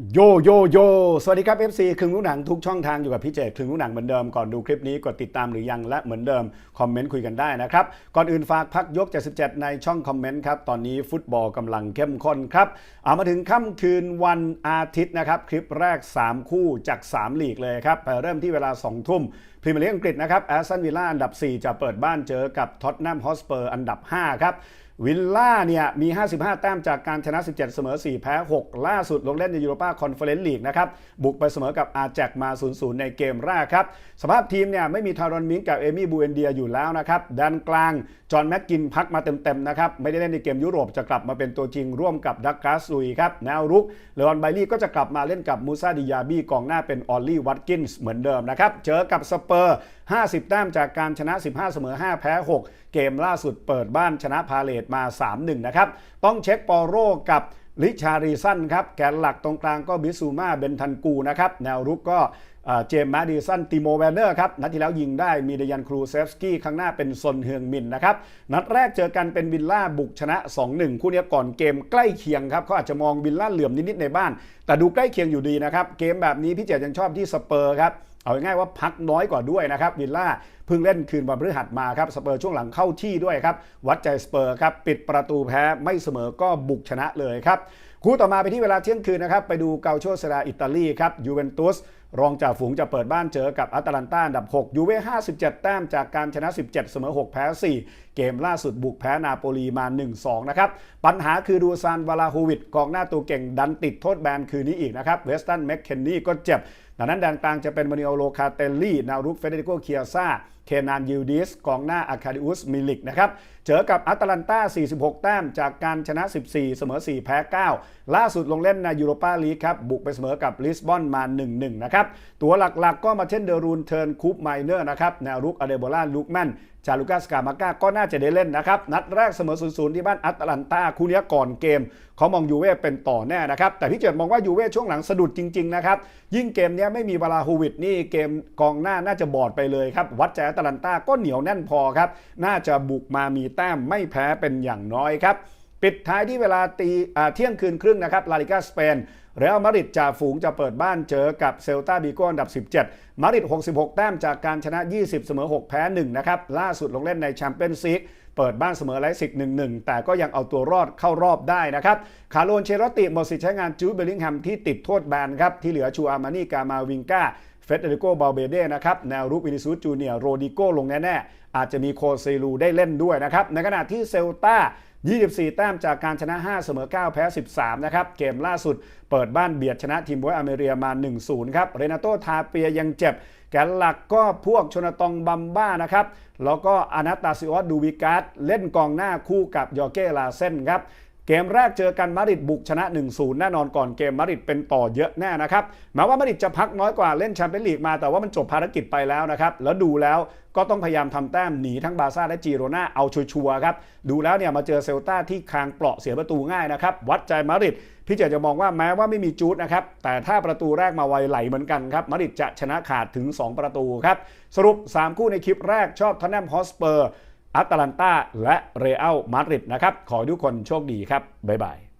โยโยโย สวัสดีครับ FC ครึ่งรู้หนังทุกช่องทางอยู่กับพี่เจครึ่งรู้หนังเหมือนเดิมก่อนดูคลิปนี้กดติดตามหรือยังและเหมือนเดิม คอมเมนต์คุยกันได้นะครับ ก่อนอื่นฝากพักยก 77 ในช่องคอมเมนต์ครับ ตอนนี้ฟุตบอลกำลังเข้มข้นครับ เอามาถึงค่ำคืนวันอาทิตย์นะครับ คลิปแรก 3 คู่จาก 3 ลีกเลยครับไปเริ่มที่เวลา 2 ทุ่มพรีเมียร์ลีกอังกฤษนะครับแอสตันวิลล่าอันดับ 4 จะเปิดบ้านเจอกับท็อตแนมฮอสเปอร์อันดับ 5 ครับ วิลล่าเนี่ยมี 55 แต้มจากการชนะ 17 เสมอ 4 แพ้ 6 ล่าสุดลงเล่นในยูโรปาคอนเฟอเรนซ์ลีกนะครับ บุกไปเสมอกับอาแจกมา 0-0 ในเกมแรกครับ สภาพทีมเนี่ยไม่มีทารอนมิงกับเอมี่บูเอนเดียอยู่แล้วนะครับด้านกลาง จอห์นแม็กกินพักมาเต็ม ๆ นะครับ ไม่ได้เล่นในเกมยุโรปจะกลับมาเป็นตัวจริงร่วมกับดักกาซุยครับแนวรุกเลออนไบลี่ก็จะกลับมาเล่นกับมูซาดิยาบี้กองหน้าเป็นออลลี่วัตกินส์เหมือนเดิมนะครับเจอกับสเปอร์50 แต้มจากการชนะ 15 เสมอ 5 แพ้ 6 เกมล่าสุดเปิดบ้านชนะพาเลตมา 3-1 นะครับ ต้องเช็คปอโรกับลิชารีสันครับ แกนหลักตรงกลางก็บิซูมาเบนทันกูนะครับ แนวรุกก็เจมส์มาดิสันติโมแวนเนอร์ครับนัดที่แล้วยิงได้มีเดยันครูเซฟสกี้ข้างหน้าเป็นซนเฮืองมินนะครับนัดแรกเจอกันเป็นวิลล่าบุกชนะ 2-1 คู่นี้ก่อนเกมใกล้เคียงครับเขาอาจจะมองวิลล่าเหลื่อมนิด ๆ ในบ้าน แต่ดูใกล้เคียงอยู่ดีนะครับ เกมแบบนี้พี่เจยังชอบที่สเปอร์ครับเอาง่ายว่าพักน้อยกว่าด้วยนะครับวิลล่าเพิ่งเล่นคืนวันพฤหัสมาครับสเปอร์ช่วงหลังเข้าที่ด้วยครับวัดใจสเปอร์ครับปิดประตูแพ้ไม่เสมอก็บุกชนะเลยครับคู่ต่อมาไปที่เวลาเที่ยงคืนนะครับไปดูเกาโชเซราอิตาลีครับยูเวนตุส รองจากฝูงจะเปิดบ้านเจอกับอัตแลนตาอันดับ 6 ยูเว่57 แต้มจากการชนะ 17 เสมอ 6 แพ้ 4 เกมล่าสุดบุกแพ้นาโปลีมา 1-2 นะครับ ปัญหาคือดูซานวาลาโฮวิดกองหน้าตัวเก่งดันติดโทษแบนคืนนี้อีกนะครับ เวสตันแมคเคนนี่ก็เจ็บดังนั้นแดนกลางจะเป็นมาริโอโลคาเตลลี่ นารุกเฟเดริโกเคียซ่าเคนานยูดิส กองหน้าอาคาดิอุส มิลิกนะครับ เจอกับอัตแลนตา 46 แต้ม จากการชนะ 14 เสมอ 4 แพ้ 9 ล่าสุดลงเล่นในยูโรปาลีกครับ บุกไปเสมอกับลิสบอนมา 1-1 นะครับตัวหลักๆก็มาเช่นเดรูนเทิร์นคูปไมเนอร์นะครับ แนวรุกอเดโบลาลูกแมนจารุกัสกามาก้าก็น่าจะได้เล่นนะครับ นัดแรกเสมอ0-0ที่บ้านอัตแลนตาคู่นี้ก่อนเกม เขามองยูเว่เป็นต่อแน่นะครับ แต่พี่เจิดมองว่ายูเว่ช่วงหลังสะดุดจริงๆนะครับ ยิ่งเกมนี้ไม่มีวาลาฮูวิดนี่เกมกองหน้าน่าจะบอดไปเลยครับ วัดใจอัตแลนตาก็เหนียวแน่นพอครับ น่าจะบุกมามีแต้มไม่แพ้เป็นอย่างน้อยครับ ปิดท้ายที่เวลาตีเที่ยงคืนครึ่งนะครับลาลิกาสเปนเรอัลมาดริดจ่าฝูงจะเปิดบ้านเจอกับเซลตาบิโกอันดับ 17 มาดริด 66 แต้มจากการชนะ 20 เสมอ 6 แพ้ 1 นะครับ ล่าสุดลงเล่นในแชมเปี้ยนซีกเปิดบ้านเสมอไลซิก 1-1 แต่ก็ยังเอาตัวรอดเข้ารอบได้นะครับ คาร์โลนเชรติหมดสิทธิ์ใช้งานจูเบลลิงแฮมที่ติดโทษแบนครับ ที่เหลือชูอามานีกามาวิงกาเฟเดริโกบาเบเดนะครับ แนวรุกวินิซูจูเนียโรดิโกลงแน่ๆอาจจะมีโคเซลูได้เล่นด้วยนะครับในขณะที่เซลตา 24 แต้มจากการชนะ 5 เสมอ 9 แพ้ 13 นะครับ เกมล่าสุดเปิดบ้านเบียดชนะทีมบวยอเมริกามา 1-0 ครับ เรนาโตทาเปียยังเจ็บ แกนหลักก็พวกชนตองบัมบ้านะครับ แล้วก็อนาตาซิออสดูวิกาสเล่นกองหน้าคู่กับยอร์เก้ลาเซนครับ เกมแรกเจอกันมาดริดบุกชนะ 1-0 แน่นอนก่อนเกมมาดริดเป็นต่อเยอะแน่นะครับแม้ว่ามาดริดจะพักน้อยกว่าเล่นแชมเปี้ยนลีกมาแต่ว่ามันจบภารกิจไปแล้วนะครับแล้วดูแล้วก็ต้องพยายามทำแต้มหนีทั้งบาซ่าและจีโรนาเอาชัวร์ๆครับดูแล้วเนี่ยมาเจอเซลตาที่คางเปราะเสียประตูง่ายนะครับวัดใจมาดริดพี่เจจะมองว่าแม้ว่าไม่มีจูดนะครับแต่ถ้าประตูแรกมาไวไหลเหมือนกันครับมาดริดจะชนะขาดถึง 2 ประตูครับสรุป 3 คู่ในคลิปแรกชอบทอนแนมฮอสเปอร์ อัตแลนตาและเรอัลมาดริดนะครับ ขอทุกคนโชคดีครับ บ๊ายบาย